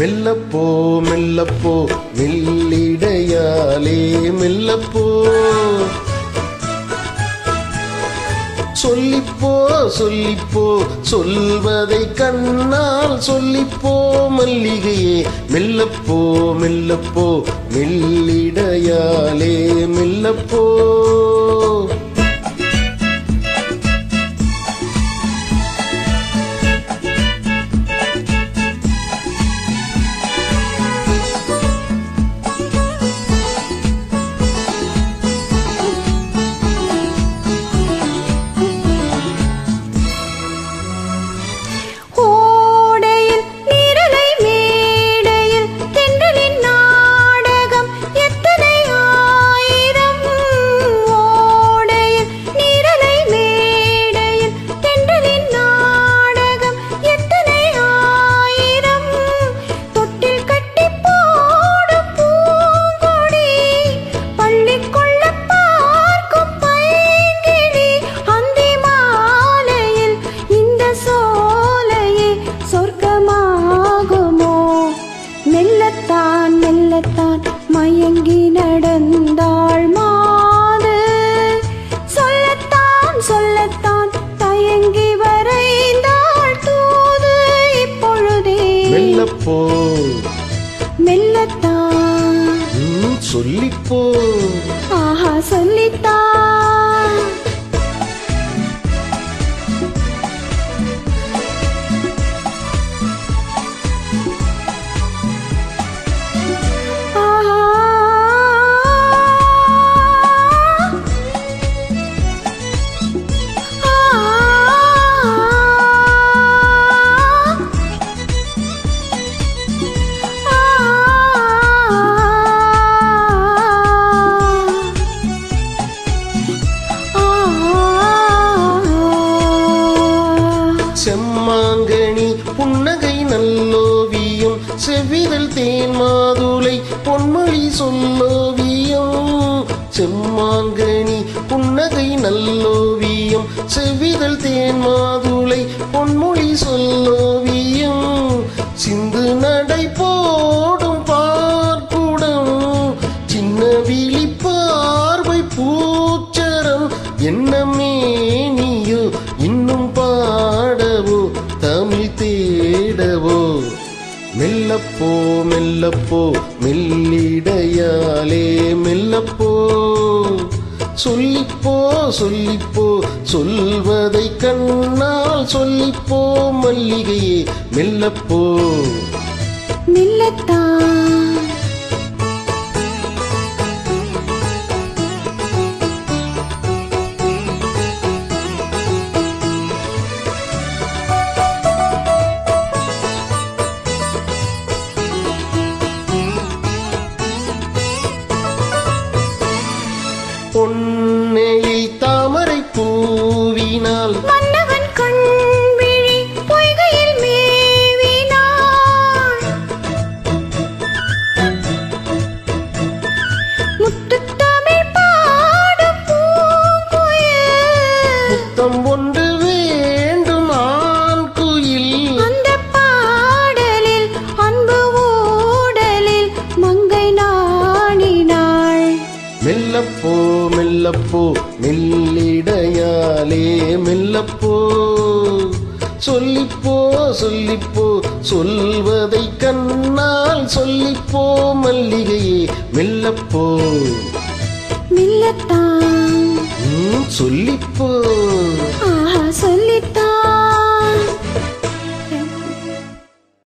மெல்லப்போ மெல்லப்போ மெல்லிடையாலே மெல்லப்போ. சொல்லிப்போ சொல்லிப்போ சொல்வதை கண்ணால் சொல்லிப்போ மல்லிகையே மெல்லப்போ மெல்லப்போ மெல்லிடையாலே மெல்லப்போ. மயங்கி நடந்தாள் மாது. சொல்லத்தான் சொல்லத்தான் தயங்கி வரைந்தாள் தூது. இப்பொழுதே மெல்லப்போ. மெல்லத்தான். சொல்லிப்போ. ஆஹா சொல்லித்தான். செய்யும் செவ்விதழ் தேன் மாதுளை பொன்மொழி சொல்லோவியம். செம்மாங்கனி புன்னகை நல்லோவியம். செவ்விதழ் தேன் மாதுளை பொன்மொழி சொல்லோவியம். சிந்து நடை மெல்லப்போ மெல்லப்போ மெல்லிடையாலே மெல்லப்போ. சொல்லிப்போ சொல்லிப்போ சொல்வதை கண்ணால் சொல்லிப்போ மல்லிகையே மெல்லப்போ. மெல்லத்தான் மெல்லப்போ மெல்லிடையாலே மெல்லப்போ. சொல்லிப்போ சொல்லிப்போ சொல்வதை கண்ணால் சொல்லிப்போ மல்லிகையே மெல்லப்போ. மெல்லத்தான். சொல்லிப்போ.